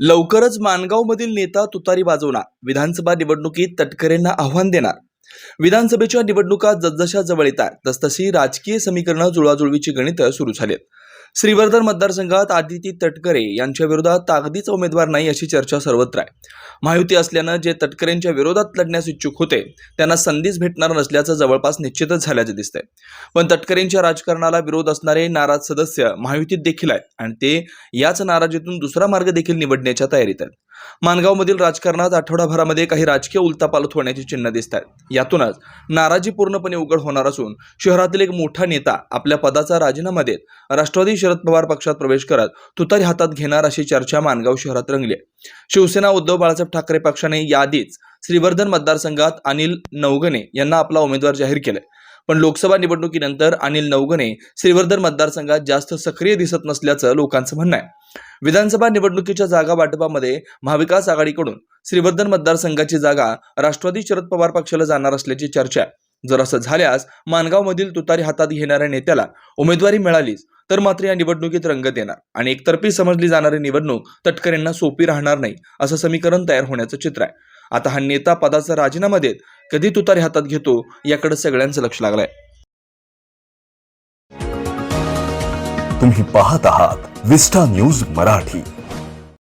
लवकरच माणगावमधील नेता तुतारी वाजवणार. विधानसभा निवडणुकीत तटकरेंना आव्हान देणार. विधानसभेच्या निवडणुका जसजशा जवळ येतात तसतशी राजकीय समीकरणं जुळवाजुळवीची गणितं सुरू झालीत. श्रीवर्धन मतदारसंघात आदिती तटकरे यांच्या विरोधात ताकदीचा उमेदवार नाही अशी चर्चा सर्वत्र आहे. महायुती असल्यानं जे तटकरेंच्या विरोधात लढण्यास इच्छुक होते त्यांना संधीच भेटणार नसल्याचं जवळपास निश्चितच झाल्याचं दिसतंय. पण तटकरेंच्या राजकारणाला विरोध असणारे नाराज सदस्य महायुतीत देखील आहेत आणि ते याच नाराजीतून दुसरा मार्ग देखील निवडण्याच्या तयारीत आहेत. मानगावमधील राजकारणात आठवडाभरामध्ये काही राजकीय उलतापालत होण्याची चिन्ह दिसत आहेत यातूनच नाराजी पूर्णपणे उघड होणार असून शहरातील एक मोठा नेता आपल्या पदाचा राजीनामा देत राष्ट्रवादी शरद पवार पक्षात प्रवेश करत तुतारी हातात घेणार अशी चर्चा मानगाव शहरात रंगली शिवसेना उद्धव बाळासाहेब ठाकरे पक्षाने याआधीच श्रीवर्धन मतदारसंघात अनिल नवगणे यांना आपला उमेदवार जाहीर केलाय. पण लोकसभा निवडणुकीनंतर अनिल नवगणे श्रीवर्धन मतदारसंघात जास्त सक्रिय दिसत नसल्याचं लोकांचं म्हणणं आहे. विधानसभा निवडणुकीच्या जागा वाटपामध्ये महाविकास आघाडीकडून श्रीवर्धन मतदारसंघाची जागा राष्ट्रवादी शरद पवार पक्षाला जाणार असल्याची चर्चा आहे. जर असं झाल्यास मानगावमधील तुतारी हातात घेणाऱ्या नेत्याला उमेदवारी मिळालीच तर मात्र या निवडणुकीत रंगत येणार आणि एकतर्फी समजली जाणारी निवडणूक तटकरेंना सोपी राहणार नाही असं समीकरण तयार होण्याचं चित्र आहे. आता हा नेता पदाचा राजीनामा देत कधी तुतारी हातात घेतो याकडे सगळ्यांचं लक्ष लागलंय. तुम्ही पाहत आहात विस्टा न्यूज मराठी.